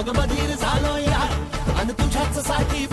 मग मधीर झालो यार आणि तुझ्याच साठी